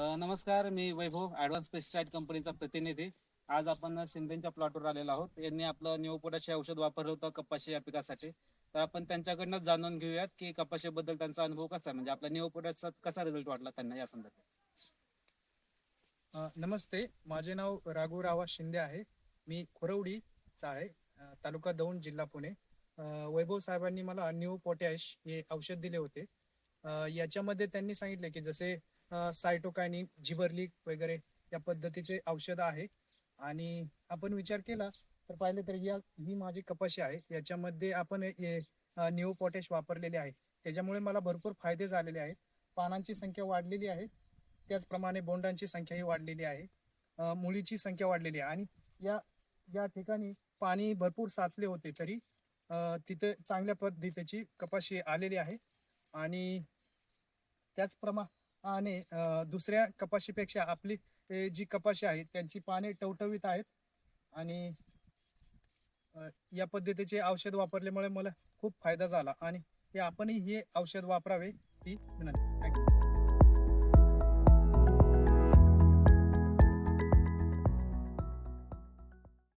नमस्कार मी वैभव advance pesticide कंपनीचा प्रतिनिधी. आज आपण शिंदेच्या प्लॉटवर आलेलो आहोत. यांनी आपलं निओपोटाचे औषध वापरलं होतं कपाशी या पिकासाठी. तर आपण त्यांच्याकडनं जाणून घेऊयात की कपाशीबद्दल त्यांचा अनुभव कसा आहे. म्हणजे आपल्या निओपोटाचा कसा रिझल्ट वाटला त्यांना या संदर्भात? नमस्ते. माझे नाव राघू रावा शिंदे आहे. मी खोरवडीचा आहे तालुका दौंड जिल्हा पुणे. वैभव साहेबांनी मला न्यू पोटॅश हे औषध दिले होते. याच्यामध्ये त्यांनी सांगितले की जसे सायटोकायनिक जिबरलिक वगैरे या पद्धतीचे औषध आहे. आणि आपण विचार केला तर पाहिले तर या ही माझी कपाशी आहे. याच्यामध्ये आपण न्यू पोटॅश वापरलेले आहे. त्याच्यामुळे मला भरपूर फायदे झालेले आहेत. पानांची संख्या वाढलेली आहे. त्याचप्रमाणे बोंडांची संख्याही वाढलेली आहे. मुळीची संख्या वाढलेली आहे. आणि या या ठिकाणी पाणी भरपूर साचले होते तरी तिथे चांगल्या पद्धतीची कपाशी आलेली आहे. आणि त्याचप्रमा आणि दुसऱ्या कपाशीपेक्षा आपली जी कपाशी आहे त्यांची पाने टवटवीत आहेत. आणि या पद्धतीचे औषध वापरल्यामुळे मला खूप फायदा झाला. आणि हे आपणही हे औषध वापरावे ही विनंती. थँक्यू